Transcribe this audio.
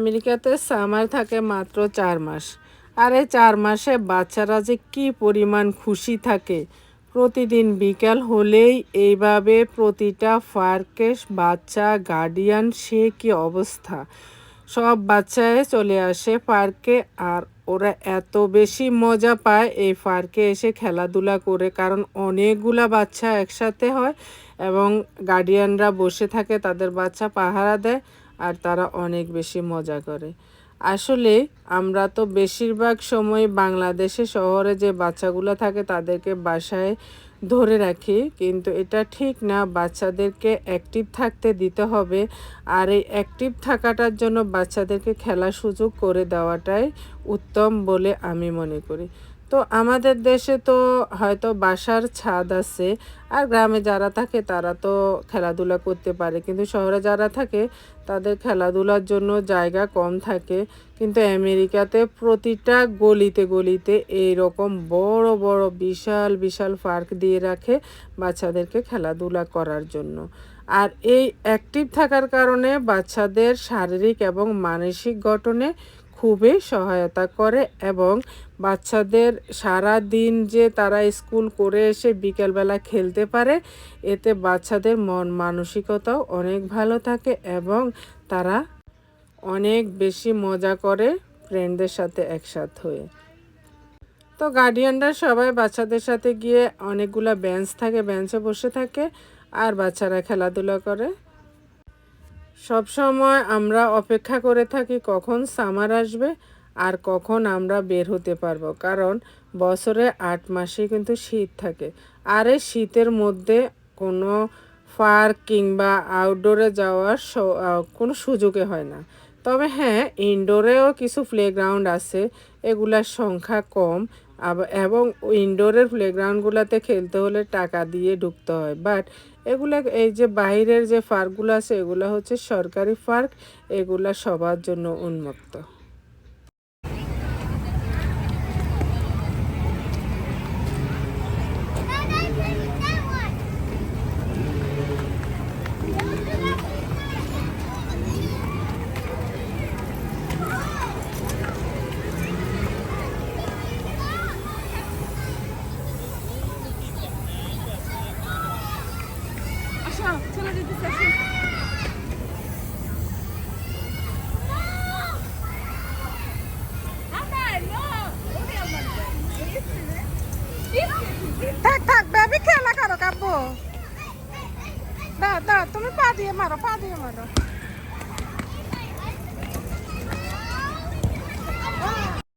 আমেরিকাতে সামার থাকে মাত্র চার মাস। আর এই চার মাসে বাচ্চারা যে কি পরিমাণ খুশি থাকে, প্রতিদিন বিকাল হলেই এইভাবে প্রতিটা পার্কে বাচ্চা গার্ডিয়ান সে কি অবস্থা? সব বাচ্চায় চলে আসে পার্কে আর ওরা এত বেশি মজা পায় এই পার্কে এসে খেলাধুলা করে, কারণ অনেকগুলা বাচ্চা একসাথে হয় এবং গার্ডিয়ানরা বসে থাকে, তাদের বাচ্চা পাহারা দেয় আর তারা অনেক বেশি মজা করে। আসলে আমরা তো বেশিরভাগ সময় বাংলাদেশে শহরে যে বাচ্চাগুলো থাকে তাদেরকে বাসায় ধরে রাখি, কিন্তু এটা ঠিক না। বাচ্চাদেরকে অ্যাক্টিভ থাকতে দিতে হবে আর এই অ্যাক্টিভ থাকাটার জন্য বাচ্চাদেরকে খেলার সুযোগ করে দেওয়াটাই উত্তম বলে আমি মনে করি। তো আমাদের দেশে তো হয়তো বাসার ছাদ আছে, আর গ্রামে যারা থাকে তারা তো খেলাধুলা করতে পারে। কিন্তু শহরে যারা থাকে তাদের খেলাধুলার জন্য জায়গা কম থাকে। কিন্তু আমেরিকাতে প্রতিটা গলিতে গলিতে এই রকম বড় বড়, বিশাল বিশাল পার্ক দিয়ে রাখে বাচ্চাদেরকে খেলাধুলা করার জন্য। আর এই অ্যাক্টিভ থাকার কারণে বাচ্চাদের শারীরিক এবং মানসিক গঠনে খুবই সহায়তা করে এবং বাচ্চাদের সারা দিন যে তারা স্কুল করে এসে বিকেলবেলা খেলতে পারে, এতে বাচ্চাদের মন মানসিকতাও অনেক ভালো থাকে এবং তারা অনেক বেশি মজা করে ফ্রেন্ডদের সাথে একসাথ হয়ে। তো গার্ডিয়ানরা সবাই বাচ্চাদের সাথে গিয়ে অনেকগুলা বেঞ্চ থাকে, বেঞ্চে বসে থাকে আর বাচ্চারা খেলাধুলা করে। সব সময় আমরা অপেক্ষা করে থাকি কখন সামার আসবে আর কখন আমরা বের হতে পারব। কারণ বছরে আট মাসে কিন্তু শীত থাকে। আর এই শীতের মধ্যে কোনো পার্ক কিংবা আউটডোরে যাওয়ার কোনো সুযোগে হয় না। তবে হ্যাঁ ইনডোরেও কিছু প্লেগ্রাউন্ড আছে, এগুলার সংখ্যা কম। এবং ইনডোরের প্লেগ্রাউন্ডগুলোতে খেলতে হলে টাকা দিয়ে ঢুকতে হয়। বাট এগুলো, এই যে বাইরের যে পার্কগুলো আছে, এগুলো হচ্ছে সরকারি পার্ক এগুলা সবার জন্য উন্মুক্ত। চলে যেতেছি থাক থাক বেবি খেলা করো, কাব্বু। দাও দাও তুমি পা দিয়ে মারো, পা